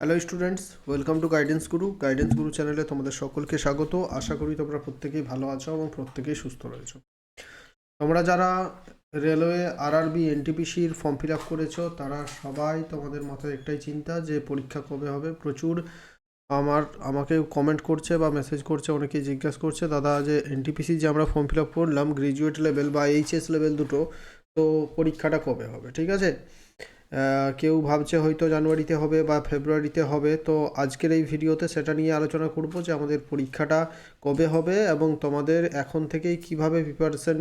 Hello students welcome to guidance Guru guidance Guru চ্যানেলে তোমাদের সকলকে স্বাগত। আশা করি তোমরা প্রত্যেকেই ভালো আছো এবং প্রত্যেকেই সুস্থ রয়েছো। তোমরা যারা রেলওয়ে আরআরবি এনটিপিসির ফর্ম ফিল আপ করেছ, তারা সবাই তোমাদের মাথায় একটাই চিন্তা যে পরীক্ষা কবে হবে। প্রচুর আমার, আমাকে কমেন্ট করছে বা মেসেজ করছে, অনেকেই জিজ্ঞাসা করছে, দাদা, যে এনটিপিসি যে আমরা ফর্ম ফিল আপ করলাম গ্রাজুয়েট লেভেল বা এইচএস লেভেল দুটো, তো পরীক্ষাটা কবে হবে? ঠিক আছে? কেউ ভাবছে হয়তো জানুয়ারিতে হবে বা ফেব্রুয়ারিতে হবে। তো আজকের এই ভিডিওতে সেটা নিয়ে আলোচনা করব যে আমাদের পরীক্ষাটা কবে হবে এবং তোমাদের এখন থেকেই কীভাবে প্রিপারেশন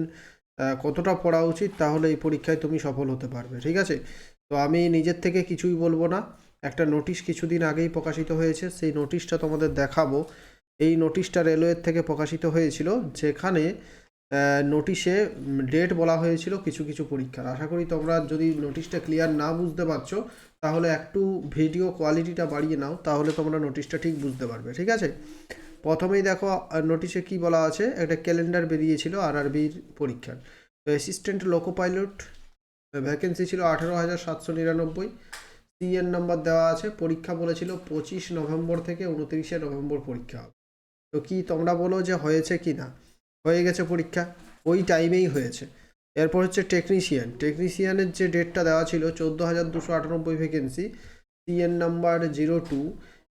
কতটা পড়া উচিত, তাহলে এই পরীক্ষায় তুমি সফল হতে পারবে। ঠিক আছে? তো আমি নিজের থেকে কিছুই বলব না। একটা নোটিশ কিছুদিন আগেই প্রকাশিত হয়েছে। সেই নোটিশটা তোমাদের দেখাবো। এই নোটিশটা রেলওয়ের থেকে প্রকাশিত হয়েছিল, যেখানে নোটিশে ডেট বলা হয়েছিল, কিছু কিছু পরীক্ষার। আশা করি তোমরা যদি নোটিশটা ক্লিয়ার না বুঝতে পারছ, তাহলে একটু ভিডিও কোয়ালিটিটা বাড়িয়ে নাও, তাহলে তোমরা নোটিশটা ঠিক বুঝতে পারবে, ঠিক আছে? প্রথমেই দেখো নোটিশে কি বলা আছে? একটা ক্যালেন্ডার বেরিয়েছিল আর আরবির পরীক্ষার। তো অ্যাসিস্ট্যান্ট লোকো পাইলট ভ্যাকেন্সি ছিল আঠেরো হাজার সাতশো নিরানব্বই। সিএন নাম্বার দেওয়া আছে, পরীক্ষা বলেছিল পঁচিশ নভেম্বর থেকে উনত্রিশে নভেম্বর পরীক্ষা তো কি তোমরা বলো যে হয়েছে কি না হয়ে গেছে পরীক্ষা। ওই টাইমেই হয়েছে। এরপর হচ্ছে টেকনিশিয়ান টেকনিশিয়ানের যে ডেটটা দেওয়া ছিল চোদ্দ হাজার দুশো আটানব্বই vacancy CN number zero two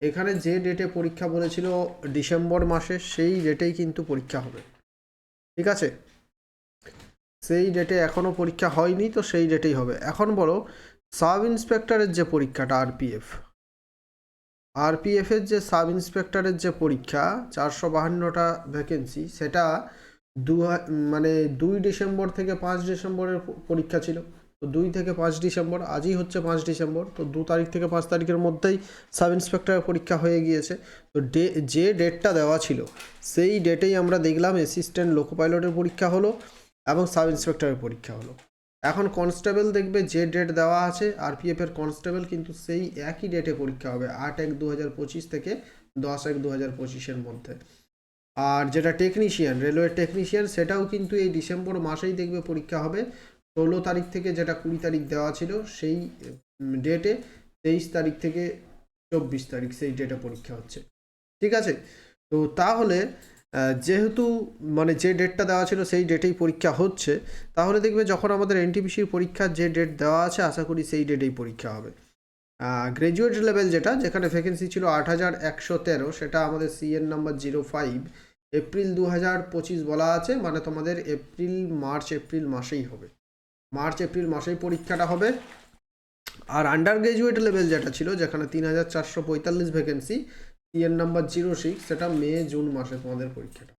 এখানে যে ডেটে পরীক্ষা বলেছিল ডিসেম্বর মাসে, সেই ডেটেই কিন্তু পরীক্ষা হবে। ঠিক আছে? সেই ডেটে এখনও পরীক্ষা হয়নি, তো সেই ডেটেই হবে। এখন বলো সাব ইন্সপেক্টরের যে পরীক্ষাটা আরপিএফ আরপিএফের যে সাব ইন্সপেক্টরের যে পরীক্ষা, চারশো বাহান্নটা ভ্যাকেন্সি সেটা দু মানে দুই ডিসেম্বর থেকে পাঁচ ডিসেম্বরের পরীক্ষা ছিল। তো দুই থেকে পাঁচ ডিসেম্বর, আজই হচ্ছে পাঁচ ডিসেম্বর, তো দু তারিখ থেকে পাঁচ তারিখের মধ্যেই সাব ইন্সপেক্টরের পরীক্ষা হয়ে গিয়েছে। তো ডে, যে ডেটটা দেওয়া ছিল, সেই ডেটেই আমরা দেখলাম অ্যাসিস্ট্যান্ট লোকো পাইলটের পরীক্ষা হলো এবং সাব ইন্সপেক্টরের পরীক্ষা হলো। এখন কনস্টেবল দেখবে যে ডেট দেওয়া আছে আর পি আরপিএফের কনস্টেবল কিন্তু সেই একই ডেটে পরীক্ষা হবে, আট এক দু হাজার পঁচিশ থেকে দশ এক দু হাজার পঁচিশের মধ্যে। আর যেটা টেকনিশিয়ান রেলওয়ে টেকনিশিয়ান সেটাও কিন্তু এই ডিসেম্বর মাসেই দেখবে পরীক্ষা হবে। ষোলো তারিখ থেকে যেটা কুড়ি তারিখ দেওয়া ছিল, সেই ডেটে তেইশ তারিখ থেকে চব্বিশ তারিখ সেই ডেটে পরীক্ষা হচ্ছে। ঠিক আছে? তো তাহলে যেহেতু মানে যে ডেটটা দেওয়া ছিল সেই ডেটেই পরীক্ষা হচ্ছে, তাহলে দেখবে যখন আমাদের এনটিপিসির পরীক্ষার যে ডেট দেওয়া আছে, আশা করি সেই ডেটেই পরীক্ষা হবে। গ্রাজুয়েট লেভেল যেটা, যেখানে ভ্যাকেন্সি ছিল আট হাজার একশো তেরো, সেটা আমাদের CN number zero five April দু হাজার পঁচিশ বলা আছে মানে তোমাদের এপ্রিল মার্চ এপ্রিল মাসেই হবে। মার্চ এপ্রিল মাসেই পরীক্ষাটা হবে। আর আন্ডার গ্রাজুয়েট লেভেল যেটা ছিল, যেখানে তিন হাজার চারশো পঁয়তাল্লিশ vacancy CN number zero six সেটা মে, জুন মাসে তোমাদের পরীক্ষাটা।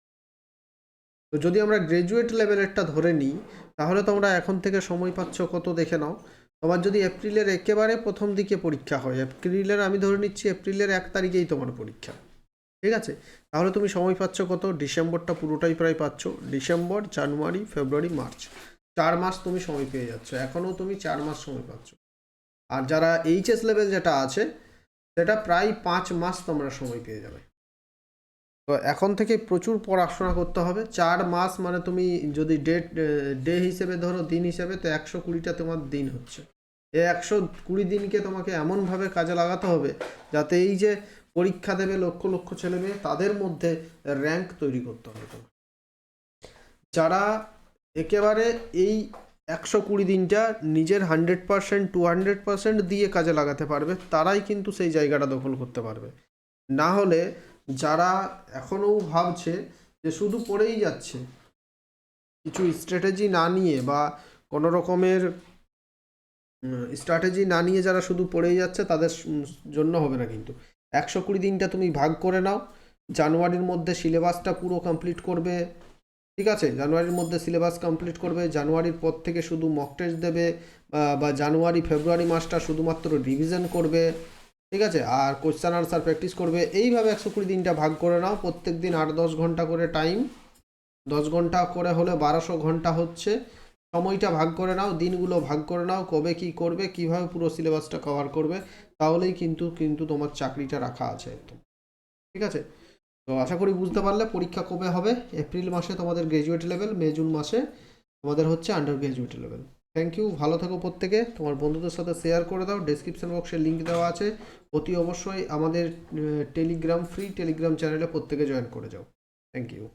তো যদি আমরা গ্রাজুয়েট লেভেলেরটা ধরে নিই, তাহলে তোমরা এখন থেকে সময় পাচ্ছ কত দেখে নাও। তোমার যদি এপ্রিলের একেবারে প্রথম দিকে পরীক্ষা হয়, এপ্রিলের আমি ধরে নিচ্ছি এপ্রিলের এক তারিখেই তোমার পরীক্ষা। ঠিক আছে? তাহলে তুমি সময় পাচ্ছ কত? ডিসেম্বরটা পুরোটাই প্রায় পাচ্ছ। December, January, February, March. চার মাস তুমি সময় পেয়ে যাচ্ছ। এখনও তুমি চার মাস সময় পাচ্ছ। আর যারা এইচএস লেভেল যেটা আছে সেটা প্রায় পাঁচ মাস তোমরা সময় পেয়ে যাবে। তো এখন থেকে প্রচুর পড়াশোনা করতে হবে। চার মাস মানে তুমি যদি ডেট, ডে হিসেবে ধরো দিন হিসেবে, তো একশো কুড়িটা তোমার দিন হচ্ছে। এই একশো কুড়ি দিনকে তোমাকে এমনভাবে কাজে লাগাতে হবে যাতে এই যে পরীক্ষা দেবে লক্ষ লক্ষ ছেলে মেয়ে, তাদের মধ্যে র্যাঙ্ক তৈরি করতে হবে তোমার। যারা একেবারে এই একশো কুড়ি দিনটা নিজের hundred percent, two hundred percent দিয়ে কাজে লাগাতে পারবে, তারাই কিন্তু সেই জায়গাটা দখল করতে পারবে। না হলে যারা এখনও ভাবছে যে শুধু পড়েই যাচ্ছে, কিছু স্ট্র্যাটেজি না নিয়ে বা কোনো রকমের স্ট্র্যাটেজি না নিয়ে যারা শুধু পড়েই যাচ্ছে, তাদের জন্য হবে না কিন্তু। একশো কুড়ি দিনটা তুমি ভাগ করে নাও, জানুয়ারির মধ্যে সিলেবাসটা পুরো কমপ্লিট করবে ঠিক আছে, জানুয়ারির মধ্যে সিলেবাস কমপ্লিট করবে, জানুয়ারির পর থেকে শুধু মক টেস্ট দেবে, বা- জানুয়ারি, ফেব্রুয়ারি মাসটা শুধুমাত্র রিভিশন করবে, ঠিক আছে? আর কোশ্চেন আনসার প্র্যাকটিস করবে, এইভাবে একশো কুড়ি দিনটা ভাগ করে নাও প্রত্যেক দিন আট দশ ঘণ্টা করে টাইম দশ ঘণ্টা করে হলে বারোশো ঘণ্টা হচ্ছে, সময়টা ভাগ করে নাও, দিনগুলো ভাগ করে নাও, কবে কি করবে, কীভাবে পুরো সিলেবাসটা কভার করবে, তাহলেই কিন্তু কিন্তু তোমার চাকরিটা রাখা আছে একদম। ঠিক আছে? তো আশা করি বুঝতে পারলে পরীক্ষা কবে হবে? এপ্রিল মাসে তোমাদের গ্র্যাজুয়েট লেভেল মে, জুন মাসে তোমাদের হচ্ছে undergraduate level thank you ভালো থাকো প্রত্যেকে। তোমার বন্ধুদের সাথে শেয়ার করে দাও। ডেসক্রিপশন বক্সে লিঙ্ক দেওয়া আছে। অতি অবশ্যই আমাদের টেলিগ্রাম ফ্রি টেলিগ্রাম চ্যানেলে প্রত্যেকে জয়েন করে যাও। Thank you